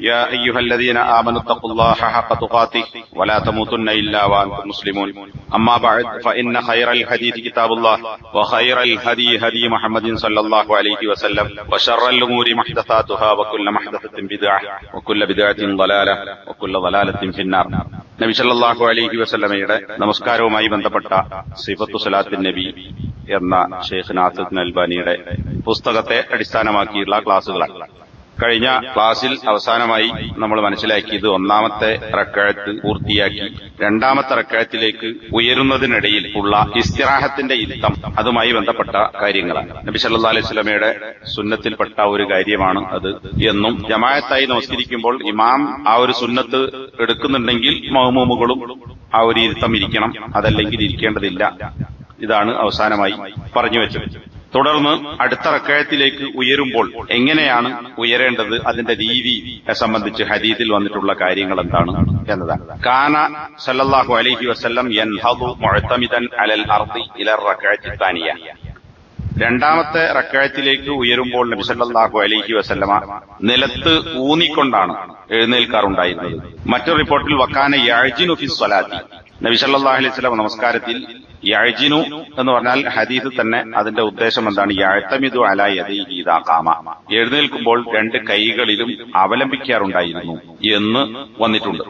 يا أيها الذين آمنوا اتقوا الله حق تقاته ولا تموتن إلا وأنتم مسلمون أما بعد فإن خير الحديث كتاب الله وخير الهدي هدي محمد صلى الله عليه وسلم وشر الأمور محدثاتها وكل محدثة بدعة وكل بدعة ضلالة وكل ضلالة في النار നബി സല്ലല്ലാഹു അലൈഹി വസല്ലമയുടെ നമസ്കാരവുമായി ബന്ധപ്പെട്ട സിഫത്തു സലാത്തിൻ നബി എന്ന ഷെയ്ഖ് നാസിദ് അൽബാനിയുടെ പുസ്തകത്തെ അടിസ്ഥാനമാക്കിയുള്ള ക്ലാസുകളാണ് കഴിഞ്ഞ ക്ലാസ്സിൽ അവസാനമായി നമ്മൾ മനസ്സിലാക്കിയത് ഒന്നാമത്തെ റക്കഴത്ത് പൂർത്തിയാക്കി രണ്ടാമത്തെ റക്കഴത്തിലേക്ക് ഉയരുന്നതിനിടയിൽ ഉള്ള ഇസ്തിറാഹത്തിന്റെ ഇരുത്തം അതുമായി ബന്ധപ്പെട്ട കാര്യങ്ങളാണ്. നബി സല്ലാ അലൈഹി സ്വലമയുടെ സുന്നത്തിൽപ്പെട്ട ഒരു കാര്യമാണ് അത്. എന്നും ജമായത്തായി നമസ്കരിക്കുമ്പോൾ ഇമാം ആ ഒരു സുന്നത്ത് എടുക്കുന്നുണ്ടെങ്കിൽ മഹമൂമുകളും ആ ഒരു ഇരുത്തം ഇരിക്കണം. അതല്ലെങ്കിൽ ഇരിക്കേണ്ടതില്ല. ഇതാണ് അവസാനമായി പറഞ്ഞു വെച്ചത്. തുടർന്ന് അടുത്ത റക്കയത്തിലേക്ക് ഉയരുമ്പോൾ എങ്ങനെയാണ് ഉയരേണ്ടത്? അതിന്റെ രീതി സംബന്ധിച്ച് ഹരീതിൽ വന്നിട്ടുള്ള കാര്യങ്ങൾ എന്താണ് എന്നതാണ്. കാന സല്ലല്ലാഹു അലൈഹി വസല്ലം യൻഹദു മുഅ്തമിദൻ അലൽ അർദി ഇല റക്കഅത്തി രണ്ടാമത്തെ റക്കായത്തിലേക്ക് ഉയരുമ്പോൾ നബി സല്ലല്ലാഹു അലൈഹി വസല്ലമ നിലത്ത് ഊന്നിക്കൊണ്ടാണ് എഴുന്നേൽക്കാറുണ്ടായിരുന്നത്. മറ്റൊരു റിപ്പോർട്ടിൽ വക്കാന യാഴ്ജിനു ഫി സ്വലാത്തി. നബി അലൈഹി വസല്ലം നമസ്കാരത്തിൽ യാഴ്ജിനു എന്ന് പറഞ്ഞാൽ ഹദീസ് തന്നെ അതിന്റെ ഉദ്ദേശം എന്താണ്? യാഴ്ത്തമിതു അല യദൈഹി ഇദാ ഖാമ. എഴുന്നേൽക്കുമ്പോൾ രണ്ട് കൈകളിലും അവലംബിക്കാറുണ്ടായിരുന്നു എന്ന് വന്നിട്ടുണ്ട്.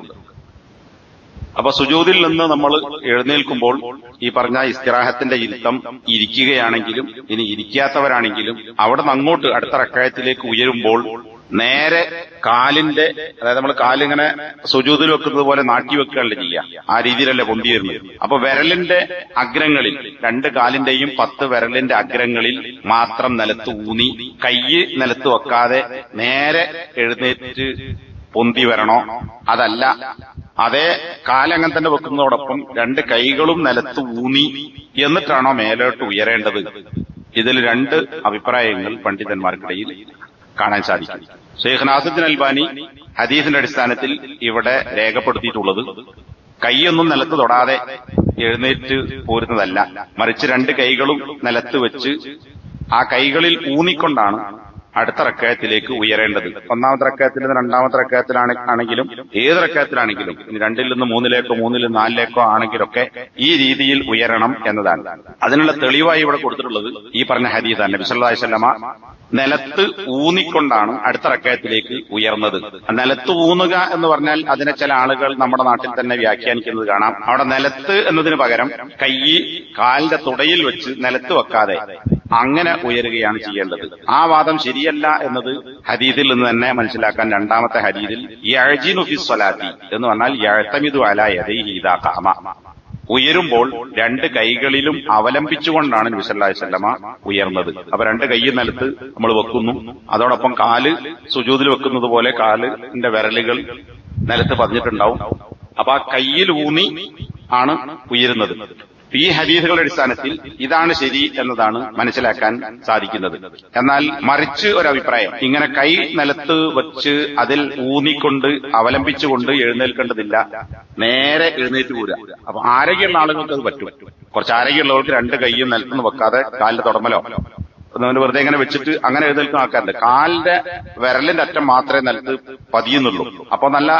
അപ്പൊ സുജൂതിൽ നിന്ന് നമ്മൾ എഴുന്നേൽക്കുമ്പോൾ ഈ പറഞ്ഞ ഇസ്തിറാഹത്തിന്റെ ഇരുത്തം ഇരിക്കുകയാണെങ്കിലും ഇനി ഇരിക്കാത്തവരാണെങ്കിലും അവിടെ നിന്ന് അങ്ങോട്ട് അടുത്ത റക്കായത്തിലേക്ക് ഉയരുമ്പോൾ നേരെ കാലിന്റെ അതായത് നമ്മൾ കാലിങ്ങനെ സുജൂതിൽ വെക്കുന്നത് പോലെ നാട്ടി വെക്കുകയല്ല ചെയ്യുക ആ രീതിയിലല്ലേ പൊന്തി വരുന്നത്. അപ്പൊ വിരലിന്റെ അഗ്രങ്ങളിൽ രണ്ട് കാലിന്റെയും പത്ത് വിരലിന്റെ അഗ്രങ്ങളിൽ മാത്രം നിലത്ത് ഊന്നി കയ്യ് നിലത്ത് വെക്കാതെ നേരെ എഴുന്നേറ്റ് പൊന്തി വരണോ? അതല്ല. അതേ കാലങ്ങനെ തന്നെ വെക്കുന്നതോടൊപ്പം രണ്ട് കൈകളും നിലത്ത് ഊന്നി എന്നിട്ടാണോ മേലോട്ട് ഉയരേണ്ടത്? ഇതിൽ രണ്ട് അഭിപ്രായങ്ങൾ പണ്ഡിതന്മാർക്കിടയിൽ കാണാൻ സാധിക്കും. ഷെയ്ഖ് നാസുദ്ദീൻ അൽബാനി ഹദീസിന്റെ അടിസ്ഥാനത്തിൽ ഇവിടെ രേഖപ്പെടുത്തിയിട്ടുള്ളത് കൈയൊന്നും നിലത്ത് തൊടാതെ എഴുന്നേറ്റ് പോരുന്നതല്ല. മറിച്ച് രണ്ട് കൈകളും നിലത്ത് വെച്ച് ആ കൈകളിൽ ഊന്നിക്കൊണ്ടാണ് അടുത്ത റക്കയത്തിലേക്ക് ഉയരേണ്ടത്. ഒന്നാമത്തെ റക്കയത്തിൽ നിന്ന് രണ്ടാമത്തെ റക്കയത്തിലാണ് ആണെങ്കിലും ഏത് റക്കയത്തിലാണെങ്കിലും രണ്ടിൽ നിന്ന് മൂന്നിലേക്കോ മൂന്നിൽ നിന്ന് നാലിലേക്കോ ആണെങ്കിലൊക്കെ ഈ രീതിയിൽ ഉയരണം എന്നതാണ്. അതിനുള്ള തെളിവായി ഇവിടെ കൊടുത്തിട്ടുള്ളത് ഈ പറഞ്ഞ ഹദീസാണ്. നബി വസല്ലമ നിലത്ത് ഊന്നിക്കൊണ്ടാണ് അടുത്ത റക്കയത്തിലേക്ക് ഉയർന്നത്. നിലത്ത് ഊന്നുക എന്ന് പറഞ്ഞാൽ അതിനെ ചില ആളുകൾ നമ്മുടെ നാട്ടിൽ തന്നെ വ്യാഖ്യാനിക്കുന്നത് കാണാം. അവിടെ നിലത്ത് എന്നതിന് പകരം കൈ കാലിന്റെ തുടയിൽ വെച്ച് നിലത്ത് വെക്കാതെ അങ്ങനെ ഉയരുകയാണ് ചെയ്യേണ്ടത്. ആ വാദം ശരിയല്ല എന്നത് ഹദീദിൽ നിന്ന് തന്നെ മനസ്സിലാക്കാൻ രണ്ടാമത്തെ ഹദീദിൽ യഅ്ജിനു ഫി സ്വലാത്തി എന്ന് പറഞ്ഞാൽ യഅ്തമിദു അല ഉയരുമ്പോൾ രണ്ട് കൈകളിലും അവലംബിച്ചുകൊണ്ടാണ് നബി സല്ലല്ലാഹു അലൈഹി വസല്ലമ ഉയർന്നത്. അപ്പൊ രണ്ട് കൈ നിലത്ത് നമ്മൾ വെക്കുന്നു. അതോടൊപ്പം കാൽ സുജൂതിൽ വെക്കുന്നത് പോലെ കാലിന്റെ വിരലുകൾ നിലത്ത് പതിഞ്ഞിട്ടുണ്ടാവും. അപ്പൊ ആ കയ്യിൽ ഊന്നി ആണ് ഉയരുന്നത്. ഈ ഹദീസുകളുടെ അടിസ്ഥാനത്തിൽ ഇതാണ് ശരി എന്നതാണ് മനസ്സിലാക്കാൻ സാധിക്കുന്നത്. എന്നാൽ മറിച്ച് ഒരു അഭിപ്രായം ഇങ്ങനെ കൈ നിലത്ത് വെച്ച് അതിൽ ഊന്നിക്കൊണ്ട് അവലംബിച്ചുകൊണ്ട് എഴുന്നേൽക്കേണ്ടതില്ല. നേരെ എഴുന്നേറ്റ് പോരുക. അപ്പൊ ആരോഗ്യമുള്ള ആളുകൾക്ക് അത് പറ്റും. കുറച്ച് ആരോഗ്യമുള്ളവർക്ക് രണ്ട് കൈയും നിലത്തുനിന്ന് വെക്കാതെ കാലിന്റെ തുടമലോ? നമ്മൾ വെറുതെ ഇങ്ങനെ വെച്ചിട്ട് അങ്ങനെ എഴുതൽക്കും ആൾക്കാരുണ്ട്. കാലിന്റെ വിരലിന്റെ അറ്റം മാത്രമേ നിലത്ത് പതിയുന്നുള്ളൂ. അപ്പൊ നല്ല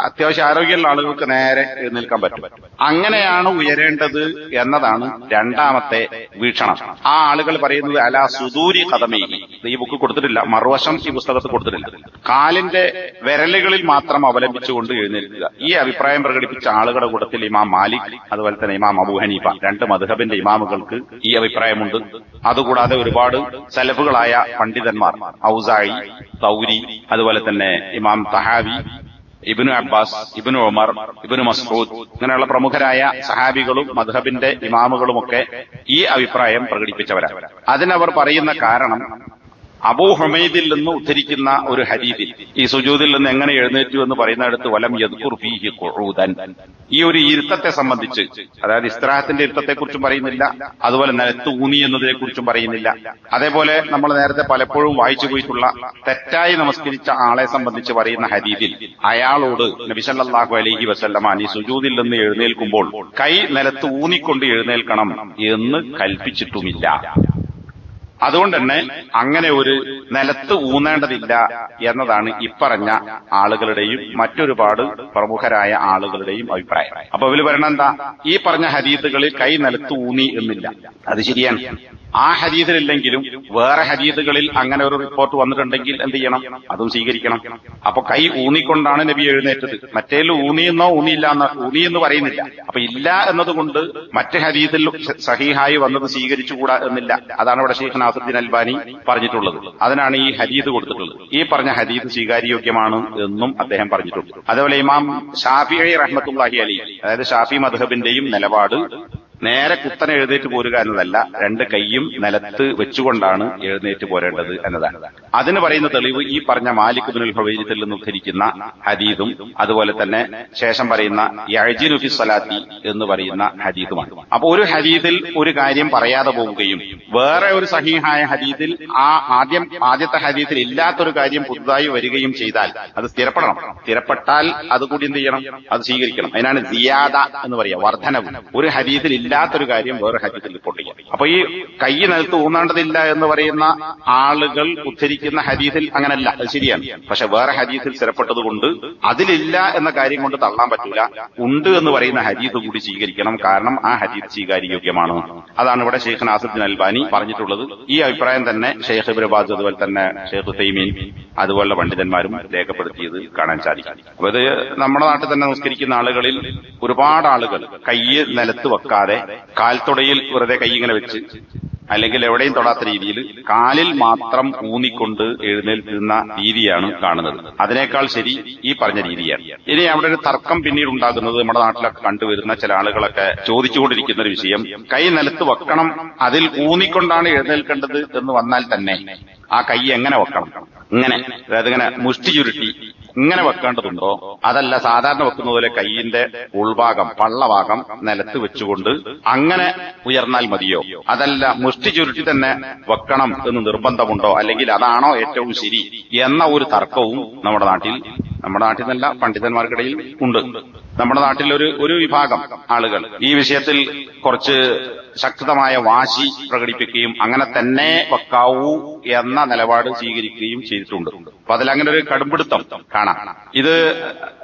അത്യാവശ്യം ആരോഗ്യമുള്ള ആളുകൾക്ക് നേരെ എഴുന്നേൽക്കാൻ പറ്റും. അങ്ങനെയാണ് ഉയരേണ്ടത് എന്നതാണ് രണ്ടാമത്തെ വീക്ഷണം. ആ ആളുകൾ പറയുന്നത് അല സുദൂരി കഥമേ ഈ ബുക്ക് കൊടുത്തിട്ടില്ല. മറുവശം ഈ പുസ്തകത്ത് കൊടുത്തിട്ടില്ല. കാലിന്റെ വിരലുകളിൽ മാത്രം അവലംബിച്ചുകൊണ്ട് എഴുന്നേൽക്കുക. ഈ അഭിപ്രായം പ്രകടിപ്പിച്ച ആളുകളുടെ കൂട്ടത്തിൽ ഇമാം മാലിക് അതുപോലെ തന്നെ ഇമാം അബൂ ഹനീഫ രണ്ട് മധുഹബിന്റെ ഇമാമുകൾക്ക് ഈ അഭിപ്രായമുണ്ട്. അതുകൂടാതെ ഒരുപാട് സലഫുകളായ പണ്ഡിതന്മാർ ഔസായി തൗരി അതുപോലെ തന്നെ ഇമാം Tahawi Ibn Abbas Ibn Umar Ibn Masood ഇങ്ങനെയുള്ള പ്രമുഖരായ സഹാബികളും മധുഹബിന്റെ ഇമാമുകളുമൊക്കെ ഈ അഭിപ്രായം പ്രകടിപ്പിച്ചവരാണ്. അതിനവർ പറയുന്ന കാരണം അബൂ ഹുമൈദിൽ നിന്ന് ഉദ്ധരിക്കുന്ന ഒരു ഹരീതിൽ ഈ സുജൂദിൽ നിന്ന് എങ്ങനെ എഴുന്നേറ്റു എന്ന് പറയുന്നിടത്ത് വലം യദ്കുർ ഫീഹി ഖുഊദൻ. ഈ ഒരു ഇരുത്തത്തെ സംബന്ധിച്ച് അതായത് ഇസ്ത്രാഹത്തിന്റെ ഇരുത്തത്തെ കുറിച്ചും പറയുന്നില്ല അതുപോലെ നിലത്ത് ഊന്നി എന്നതിനെ കുറിച്ചും പറയുന്നില്ല. അതേപോലെ നമ്മൾ നേരത്തെ പലപ്പോഴും വായിച്ചു പോയിട്ടുള്ള തെറ്റായി നമസ്കരിച്ച ആളെ സംബന്ധിച്ച് പറയുന്ന ഹരീതിൽ അയാളോട് നബിസല്ലാഹു അലൈഹി വസല്ലമ ഈ സുജൂദിൽ നിന്ന് എഴുന്നേൽക്കുമ്പോൾ കൈ നിലത്ത് ഊന്നിക്കൊണ്ട് എഴുന്നേൽക്കണം എന്ന് കൽപ്പിച്ചിട്ടുമില്ല. അതുകൊണ്ട് തന്നെ അങ്ങനെ ഒരു നിലത്ത് ഊന്നേണ്ടതില്ല എന്നതാണ് ഇപ്പറഞ്ഞ ആളുകളുടെയും മറ്റൊരുപാട് പ്രമുഖരായ ആളുകളുടെയും അഭിപ്രായം. അപ്പൊ ഇവർ പറയണ എന്താ ഈ പറഞ്ഞ ഹരീത്തുകളിൽ കൈ നിലത്ത് ഊന്നി എന്നില്ല. അത് ശരിയാണ്. ആ ഹരീതിലില്ലെങ്കിലും വേറെ ഹരീതുകളിൽ അങ്ങനെ ഒരു റിപ്പോർട്ട് വന്നിട്ടുണ്ടെങ്കിൽ എന്ത് ചെയ്യണം? അതും സ്വീകരിക്കണം. അപ്പൊ കൈ ഊന്നിക്കൊണ്ടാണ് നബി എഴുന്നേറ്റത്. മറ്റേതിൽ ഊന്നിയെന്നോ ഊന്നിയില്ല എന്ന് ഊന്നി എന്ന് പറയുന്നില്ല. അപ്പൊ ഇല്ല എന്നതുകൊണ്ട് മറ്റ് ഹരീതിൽ സഹിഹായി വന്നത് സ്വീകരിച്ചുകൂടാ എന്നില്ല. അതാണ് ഇവിടെ ഷെയ്ഖ് നാസുദ്ദീൻ അൽബാനി പറഞ്ഞിട്ടുള്ളത്. അതിനാണ് ഈ ഹരീത് കൊടുത്തിട്ടുള്ളത്. ഈ പറഞ്ഞ ഹരീത് സ്വീകാര്യോഗ്യമാണ് എന്നും അദ്ദേഹം പറഞ്ഞിട്ടുണ്ട്. അതേപോലെ ഇമാം ഷാഫി റഹ്മത്തുല്ലാഹി അലി അതായത് ഷാഫി മധുഹബിന്റെയും നിലപാട് നേരെ കുത്തനെ എഴുന്നേറ്റ് പോരുക എന്നതല്ല രണ്ട് കൈയും നിലത്ത് വെച്ചുകൊണ്ടാണ് എഴുന്നേറ്റ് പോരേണ്ടത് എന്നതാണ്. അതിന് പറയുന്ന തെളിവ് ഈ പറഞ്ഞ മാലിക് ബിനുൽ ഹുവൈരിത്തിൽ നിന്ന് ഉദ്ധരിക്കുന്ന ഹദീദും അതുപോലെ തന്നെ ശേഷം പറയുന്ന യഅ്ജിനു സലാത്തി എന്ന് പറയുന്ന ഹദീദുമാണ് അപ്പൊ ഒരു ഹദീദിൽ ഒരു കാര്യം പറയാതെ പോവുകയും വേറെ ഒരു സഹീഹായ ഹദീദിൽ ആ ആദ്യം ആദ്യത്തെ ഹദീദിൽ ഇല്ലാത്തൊരു കാര്യം പുതുതായി വരികയും ചെയ്താൽ അത് സ്ഥിരപ്പെടണം. സ്ഥിരപ്പെട്ടാൽ അതുകൂടി എന്ത് ചെയ്യണം? അത് സ്വീകരിക്കണം. അതിനാണ് സിയാദ എന്ന് പറയുക വർധനവ് ഒരു ഹദീദിൽ ഇല്ലാത്തൊരു കാര്യം വേറെ ഹദീസിൽ റിപ്പോർട്ട് അപ്പൊ ഈ കൈ നിലത്ത് ഊന്നേണ്ടതില്ല എന്ന് പറയുന്ന ആളുകൾ ഉദ്ധരിക്കുന്ന ഹദീസിൽ അങ്ങനല്ല. അത് ശരിയാണ്. പക്ഷെ വേറെ ഹദീസിൽ സ്ഥിരപ്പെട്ടതുകൊണ്ട് അതിലില്ല എന്ന കാര്യം കൊണ്ട് തള്ളാൻ പറ്റില്ല ഉണ്ട് എന്ന് പറയുന്ന ഹദീസ് കൂടി സ്വീകരിക്കണം. കാരണം ആ ഹദീസ് സ്വീകാര്യോഗ്യമാണ് അതാണ് ഇവിടെ ഷെയ്ഖ് നാസുദ്ദീൻ അൽബാനി പറഞ്ഞിട്ടുള്ളത്. ഈ അഭിപ്രായം തന്നെ ഷെയ്ഖ് ഇബ്രബാദ് അതുപോലെ തന്നെ ഷെയ്ഖ് തൈമീൻ അതുപോലെ പണ്ഡിതന്മാരും രേഖപ്പെടുത്തിയത് കാണാൻ സാധിക്കും. അപ്പൊ ഇത് നമ്മുടെ നാട്ടിൽ തന്നെ നിസ്കരിക്കുന്ന ആളുകളിൽ ഒരുപാട് ആളുകൾ കയ്യ് നിലത്ത് വെക്കാതെ കാൽത്തുടയിൽ വെറുതെ കൈ ഇങ്ങനെ വെച്ച് അല്ലെങ്കിൽ എവിടെയും തൊടാത്ത രീതിയിൽ കാലിൽ മാത്രം ഊന്നിക്കൊണ്ട് എഴുന്നേൽക്കുന്ന രീതിയാണ് കാണുന്നത്. അതിനേക്കാൾ ശരി ഈ പറഞ്ഞ രീതിയാണ്. ഇനി അവിടെ ഒരു തർക്കം പിന്നീട് ഉണ്ടാകുന്നത് നമ്മുടെ നാട്ടിലൊക്കെ കണ്ടുവരുന്ന ചില ആളുകളൊക്കെ ചോദിച്ചുകൊണ്ടിരിക്കുന്ന ഒരു വിഷയം. കൈ നിലത്ത് വെക്കണം അതിൽ ഊന്നിക്കൊണ്ടാണ് എഴുന്നേൽക്കേണ്ടത് എന്ന് വന്നാൽ തന്നെ ആ കൈ എങ്ങനെ വെക്കണം? ഇങ്ങനെ അതായത് ഇങ്ങനെ മുഷ്ടി ചുരുട്ടി ഇങ്ങനെ വെക്കേണ്ടതുണ്ടോ? അതല്ല സാധാരണ വെക്കുന്ന പോലെ കൈയിന്റെ ഉൾഭാഗം പള്ളഭാഗം നിലത്ത് വെച്ചുകൊണ്ട് അങ്ങനെ ഉയർന്നാൽ മതിയോ? അതല്ല മുഷ്ടി ചുരുട്ടി തന്നെ വെക്കണം എന്ന് നിർബന്ധമുണ്ടോ? അല്ലെങ്കിൽ അതാണോ ഏറ്റവും ശരി? എന്ന ഒരു തർക്കവും നമ്മുടെ നാട്ടിൽ നമ്മുടെ നാട്ടിൽ നിന്നല്ല പണ്ഡിതന്മാർക്കിടയിൽ ഉണ്ട്. നമ്മുടെ നാട്ടിൽ ഒരു ഒരു വിഭാഗം ആളുകൾ ഈ വിഷയത്തിൽ കുറച്ച് ശക്തമായ വാശി പ്രകടിപ്പിക്കുകയും അങ്ങനെ തന്നെ വെക്കാവൂ എന്ന നിലപാട് സ്വീകരിക്കുകയും ചെയ്തിട്ടുണ്ട്. അപ്പൊ അതിലങ്ങനെ ഒരു കടുംപിടുത്തം കാണാം. ഇത്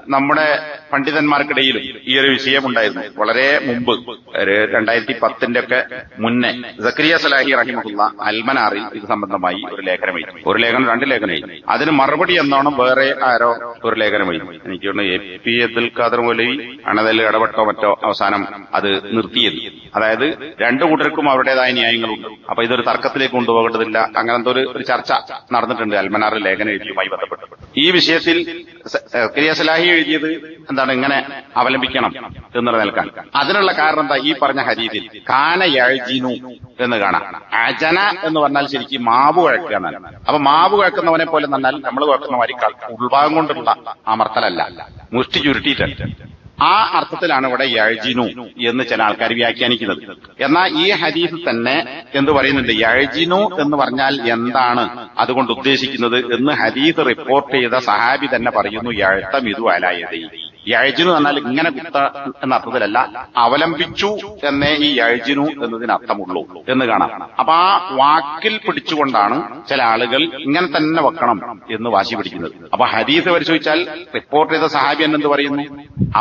നമ്മുടെ പണ്ഡിതന്മാർക്കിടയിലും ഈ ഒരു വിഷയമുണ്ടായിരുന്നു. വളരെ മുമ്പ് രണ്ടായിരത്തി പത്തിന്റെ ഒക്കെ മുന്നേ സക്രിയ സലാഹി റഹിമുള്ള അൽമനാറിൽ ഇത് സംബന്ധമായി ഒരു ലേഖനം എഴുതി. ഒരു ലേഖനം രണ്ട് ലേഖനം എഴുതി. അതിന് മറുപടി എന്നോണം വേറെ ആരോ ഒരു ലേഖനം എഴുതി. എനിക്ക് എ പി അബ്ദുൽ ഖാദർ മൗലവി അണതൽ ഇടപെട്ടോ മറ്റോ അവസാനം അത് നിർത്തിയത് അതായത് രണ്ടു കൂട്ടർക്കും അവരുടേതായ ന്യായങ്ങളുണ്ട്. അപ്പൊ ഇതൊരു തർക്കത്തിലേക്ക് കൊണ്ടുപോകേണ്ടതില്ല. അങ്ങനത്തെ ഒരു ഒരു ചർച്ച നടന്നിട്ടുണ്ട്. അൽമനാറിൽ ലേഖന എഴുതിയുമായി ബന്ധപ്പെട്ട്. ഈ വിഷയത്തിൽ സക്രിയ സലാഹി എഴുതിയത് എന്താണ്? ഇങ്ങനെ അവലംബിക്കണം എന്ന് നിലനിൽക്കാൻ. അതിനുള്ള കാരണം എന്താ? ഈ പറഞ്ഞ ഹരീതിൽ കാന എന്ന് കാണാം. അജന എന്ന് പറഞ്ഞാൽ ശരിക്കും മാവ് കുഴക്കുക എന്നാണ് അപ്പൊ മാവ് കുഴക്കുന്നവനെ പോലെ എന്നാൽ നമ്മൾ കുഴക്കുന്ന മാതിരി ഉൾഭാഗം കൊണ്ടുള്ള അമർത്തലല്ല മുഷ്ടി ചുരുട്ടിയിട്ടുണ്ട്. ആ അർത്ഥത്തിലാണ് ഇവിടെ യഴജിനു എന്ന് ചില ആൾക്കാർ വ്യാഖ്യാനിക്കുന്നത്. എന്നാൽ ഈ ഹദീസ് തന്നെ എന്ത് പറയുന്നുണ്ട്? യഴജിനു എന്ന് പറഞ്ഞാൽ എന്താണ് അതുകൊണ്ട് ഉദ്ദേശിക്കുന്നത് എന്ന് ഹദീസ് റിപ്പോർട്ട് ചെയ്ത സഹാബി തന്നെ പറയുന്നു യഴ്ത്തമിതു അലായതൈ യഴ്ജിനു എന്നാൽ ഇങ്ങനെ കുത്ത എന്ന അർത്ഥത്തിലല്ല അവലംബിച്ചു എന്നേ ഈ യഴജിനു എന്നതിന് അർത്ഥമുള്ളൂ എന്ന് കാണാം. അപ്പൊ ആ വാക്കിൽ പിടിച്ചുകൊണ്ടാണ് ചില ആളുകൾ ഇങ്ങനെ തന്നെ വെക്കണം എന്ന് വാശി പിടിക്കുന്നത്. അപ്പൊ ഹരീസ് പരിശോധിച്ചാൽ റിപ്പോർട്ട് ചെയ്ത സഹാബി എന്ന് പറയുന്നു?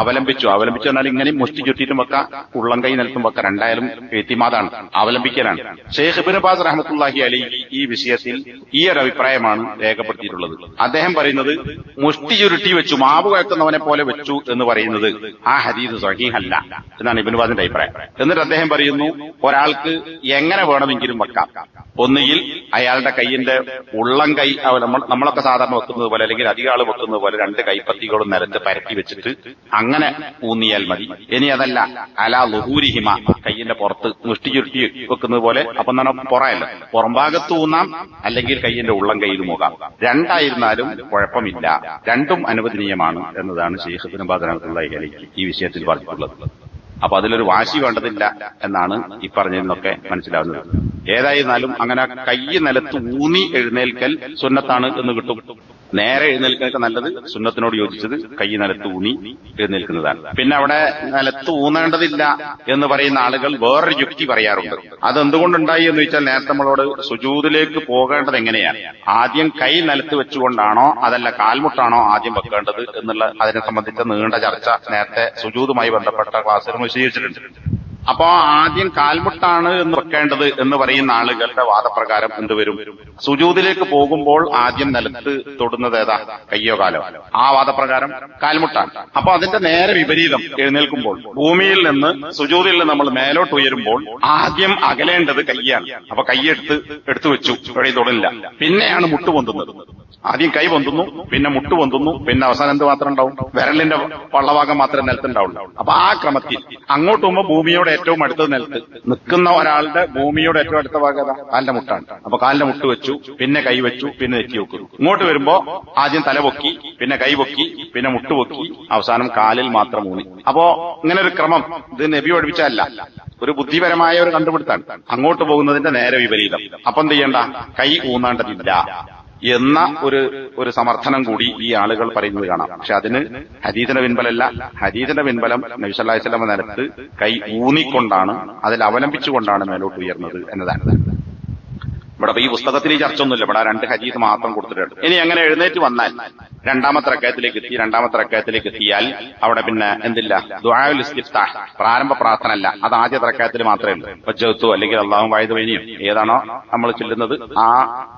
അവലംബിച്ചു. അവലംബിച്ചു എന്നാൽ ഇങ്ങനെ മുഷ്ടി ചുറ്റിയിട്ടും വെക്കാം ഉള്ളം കൈ നിലത്തും വെക്കാം രണ്ടായാലും എത്തിമാതാണ് അവലംബിക്കലാണ്. ഷെയ്ഖ് ഇബിൻ ബാസ് റഹമത്തുല്ലാഹി അലി ഈ വിഷയത്തിൽ ഈ ഒരു അഭിപ്രായമാണ് രേഖപ്പെടുത്തിയിട്ടുള്ളത്. അദ്ദേഹം പറയുന്നത് മുഷ്ടി ചുരുട്ടി വെച്ചു മാവ് കഴക്കുന്നവനെ പോലെ വെച്ചു വെച്ചു എന്ന് പറയുന്നത്. ആ ഹദീദ് സഹീഹല്ല എന്നാണ് ഇബിൻ ബാദിന്റെ അഭിപ്രായം. എന്നിട്ട് അദ്ദേഹം പറയുന്നു ഒരാൾക്ക് എങ്ങനെ വേണമെങ്കിലും വെക്കാം. ഒന്നുകിൽ അയാളുടെ കൈയിന്റെ ഉള്ളം കൈ നമ്മളൊക്കെ സാധാരണ വെക്കുന്നത് പോലെ അല്ലെങ്കിൽ അധികം ആൾ വെക്കുന്നത് പോലെ രണ്ട് കൈപ്പത്തികളും നിരത്ത് പരത്തി വെച്ചിട്ട് അങ്ങനെ ഊന്നിയാൽ മതി. ഇനി അതല്ല അല ലുഹൂരിഹിമ കൈയിന്റെ പുറത്ത് മുഷ്ടി ചുരുട്ടി വെക്കുന്നത് പോലെ അപ്പൊ എന്താണ് പുറയല്ല. പുറംഭാഗത്ത് ഊന്നാം അല്ലെങ്കിൽ കൈയിന്റെ ഉള്ളം കൈയിൽ മുഖാം രണ്ടായിരുന്നാലും കുഴപ്പമില്ല. രണ്ടും അനുവദനീയമാണ് എന്നതാണ് ഷെയ്ഖ് ബിൻ ബാദനത്തുള്ള ഈ വിഷയത്തിൽ പറഞ്ഞിട്ടുള്ളത് അപ്പൊ അതിലൊരു വാശി വേണ്ടതില്ല എന്നാണ് ഈ പറഞ്ഞതിൽ നിന്നൊക്കെ മനസ്സിലാവുന്നത്. ഏതായിരുന്നാലും അങ്ങനെ കൈ നിലത്ത് ഊന്നി എഴുന്നേൽക്കൽ സുന്നത്താണ് എന്ന് കിട്ടും. നേരെ എഴുന്നേൽക്കാനൊക്കെ നല്ലത് സുന്നത്തിനോട് യോജിച്ചത് കൈ നിലത്ത് ഊന്നി എഴുന്നേൽക്കുന്നതാണ്. പിന്നെ അവിടെ നിലത്ത് ഊന്നേണ്ടതില്ല എന്ന് പറയുന്ന ആളുകൾ വേറൊരു യുക്തി പറയാറുണ്ട്. അത് എന്തുകൊണ്ടുണ്ടായി എന്ന് വെച്ചാൽ നേരത്തെ നമ്മളോട് സുജൂതിലേക്ക് പോകേണ്ടത് എങ്ങനെയാണ്? ആദ്യം കൈ നിലത്ത് വെച്ചുകൊണ്ടാണോ അതല്ല കാൽമുട്ടാണോ ആദ്യം വെക്കേണ്ടത് എന്നുള്ള അതിനെ സംബന്ധിച്ച നീണ്ട ചർച്ച നേരത്തെ സുജൂതുമായി ബന്ധപ്പെട്ട ക്ലാസ്സിലും വിശദീകരിച്ചിട്ടുണ്ട്. അപ്പോ ആദ്യം കാൽമുട്ടാണ് എന്ന് വെക്കേണ്ടത് എന്ന് പറയുന്ന ആളുകളുടെ വാദപ്രകാരം എന്തുവരും സുജൂതിലേക്ക് പോകുമ്പോൾ ആദ്യം നിലത്ത് തൊടുന്നത് ഏതാ? കയ്യോ കാലോ? ആ വാദപ്രകാരം കാൽമുട്ടാണ്. അപ്പൊ അതിന്റെ നേരെ വിപരീതം എഴുന്നേൽക്കുമ്പോൾ ഭൂമിയിൽ നിന്ന് സുജൂതിൽ നിന്ന് നമ്മൾ മേലോട്ട് ഉയരുമ്പോൾ ആദ്യം അകലേണ്ടത് കയ്യാണ്. അപ്പൊ കൈയെടുത്ത് എടുത്തു വെച്ചു. വഴി തൊടില്ല. പിന്നെയാണ് മുട്ട് പൊന്തുന്നത്. ആദ്യം കൈ പൊന്തുന്നു പിന്നെ മുട്ട് പൊന്തുന്നു പിന്നെ അവസാനം എന്ത് മാത്രം ഉണ്ടാവും? വിരലിന്റെ വള്ളഭാഗം മാത്രമേ നിലത്തുണ്ടാവുള്ളൂ അപ്പൊ ആ ക്രമത്തിൽ അങ്ങോട്ട് പോകുമ്പോൾ ഭൂമിയോട് ഏറ്റവും അടുത്ത നിലത്ത് നിൽക്കുന്ന ഒരാളുടെ ഭൂമിയോട് ഏറ്റവും അടുത്ത ഭാഗം? കാലിന്റെ മുട്ടാണ്. അപ്പൊ കാലിന്റെ മുട്ട് വെച്ചു പിന്നെ കൈ വെച്ചു പിന്നെ നെറ്റി വെക്കുന്നു. ഇങ്ങോട്ട് വരുമ്പോ ആദ്യം തല പൊക്കി പിന്നെ കൈ പൊക്കി പിന്നെ മുട്ട് പൊക്കി അവസാനം കാലിൽ മാത്രം ഊന്നി. അപ്പോ ഇങ്ങനെ ഒരു ക്രമം ഇത് നബി ഒഴിപ്പിച്ചല്ല ഒരു ബുദ്ധിപരമായ ഒരു കണ്ടുപിടുത്താണ്. അങ്ങോട്ട് പോകുന്നതിന്റെ നേരെ വിപരീതം. അപ്പൊ ചെയ്യണ്ട? കൈ ഊന്നേണ്ടതില്ല. എന്ന ഒരു ഒരു സമർത്ഥനം കൂടി ഈ ആളുകൾ പറയുന്നത് കാണാം. പക്ഷെ അതിന് ഹദീദിന്റെ പിൻബലല്ല. ഹദീദിന്റെ പിൻബലം നബിസല്ലാസ്ലമ നിലത്ത് കൈ ഊന്നിക്കൊണ്ടാണ് അതിൽ അവലംബിച്ചുകൊണ്ടാണ് മേലോട്ട് ഉയർന്നത് എന്നതാണ്. ഇവിടെ ഈ പുസ്തകത്തിൽ ഈ ചർച്ച ഒന്നുമില്ല ഇവിടെ രണ്ട് ഹരീത് മാത്രം കൊടുത്തിട്ടുണ്ട്. ഇനി അങ്ങനെ എഴുന്നേറ്റ് വന്നാൽ? രണ്ടാമത്തെ റക്കയത്തിലേക്ക് എത്തി രണ്ടാമത്തെ റക്കയത്തിലേക്ക് എത്തിയാൽ അവിടെ പിന്നെ എന്തില്ല? ദുആഉൽ ഇസ്തിഫ്താഹ് പ്രാരംഭ പ്രാർത്ഥന അല്ല അത് ആദ്യ റക്കയത്തിൽ മാത്രമേ ഉള്ളൂ. വജ്ജത്തു അല്ലെങ്കിൽ അള്ളാഹും വായുധവനിയും ഏതാണോ നമ്മൾ ചെല്ലുന്നത് ആ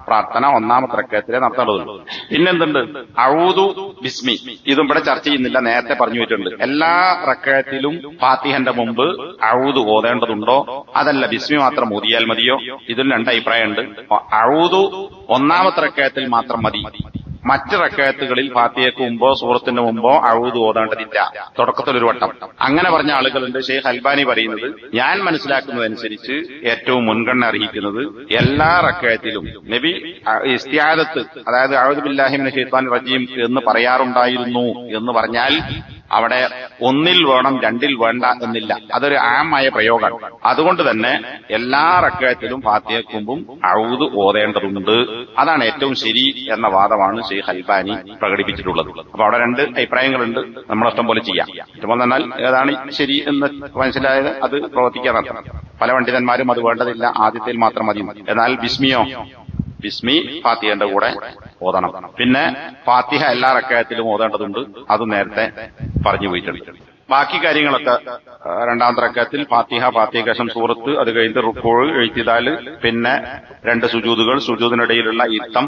പ്രാർത്ഥന ഒന്നാമത്തെ റക്കയത്തിലേ നടത്തേണ്ടതുള്ളൂ പിന്നെന്തുണ്ട്? അഴുതു ബിസ്മി. ഇതും ഇവിടെ ചർച്ച ചെയ്യുന്നില്ല. നേരത്തെ പറഞ്ഞു വെച്ചിട്ടുണ്ട്. എല്ലാ റക്കയത്തിലും ഫാത്തിഹന്റെ മുമ്പ് അഴുതു ഓതേണ്ടതുണ്ടോ? അതല്ല. ബിസ്മി മാത്രം ഓതിയാൽ മതിയോ? ഇതിൽ രണ്ട് അഭിപ്രായമുണ്ട്. ഔദു ഒന്നാമത്തെ റക്കയത്തിൽ മാത്രം മതി. മറ്റ് റക്കയത്തുകളിൽ ഫാത്തിയക്ക് മുമ്പോ സൂറത്തിന് മുമ്പോ അഴുത് ഓതേണ്ടതില്ല. തുടക്കത്തിൽ ഒരു വട്ടം. അങ്ങനെ പറഞ്ഞ ആളുകളുണ്ട്. ഷെയ്ഖ് അൽബാനി പറയുന്നത് ഞാൻ മനസ്സിലാക്കുന്നതനുസരിച്ച് ഏറ്റവും മുൻഗണന അർഹിക്കുന്നത് എല്ലാ റക്കയത്തിലും. നബി ഇസ്തിയാദത്ത് അതായത് അഴുദ് ബില്ലാഹിമിന് ഷെയ്ത്താൻ റജീം എന്ന് പറയാറുണ്ടായിരുന്നു എന്ന് പറഞ്ഞാൽ അവിടെ ഒന്നിൽ വേണം രണ്ടിൽ വേണ്ട എന്നില്ല. അതൊരു ആമായ പ്രയോഗമാണ്. അതുകൊണ്ട് തന്നെ എല്ലാ റക്കയത്തിലും ഫാത്തിയക്കുമ്പും അഴുത് ഓതേണ്ടതുണ്ട്. അതാണ് ഏറ്റവും ശരി എന്ന വാദമാണ് ശ്രീ ഹൽബാനി പ്രകടിപ്പിച്ചിട്ടുള്ളത്. അപ്പൊ അവിടെ രണ്ട് അഭിപ്രായങ്ങളുണ്ട്. നമ്മളിഷ്ടം പോലെ ചെയ്യാം. ഇഷ്ടം എന്നാൽ ഏതാണ് ശരി എന്ന് മനസ്സിലായത് അത് പ്രവർത്തിക്കാൻ പല പണ്ഡിതന്മാരും അത് വേണ്ടതില്ല. ആദ്യത്തിൽ മാത്രം മതി. എന്നാൽ ബിസ്മിയോ ബിസ്മി ഫാത്തിഹന്റെ കൂടെ ഓതണം. പിന്നെ ഫാത്തിഹ എല്ലാ റക്കായത്തിലും ഓതേണ്ടതുണ്ട്. അത് നേരത്തെ പറഞ്ഞു പോയിട്ടുണ്ട്. ബാക്കി കാര്യങ്ങളൊക്കെ രണ്ടാം തറക്കത്തിൽ ഫാത്തിഹ ഫാത്തിഹശം സൂറത്ത് അത് കഴിഞ്ഞ് റുക്കോഴ് എഴുത്തിതാൽ പിന്നെ രണ്ട് സുജൂതുകൾ സുജൂതിനിടയിലുള്ള ഇരുത്തം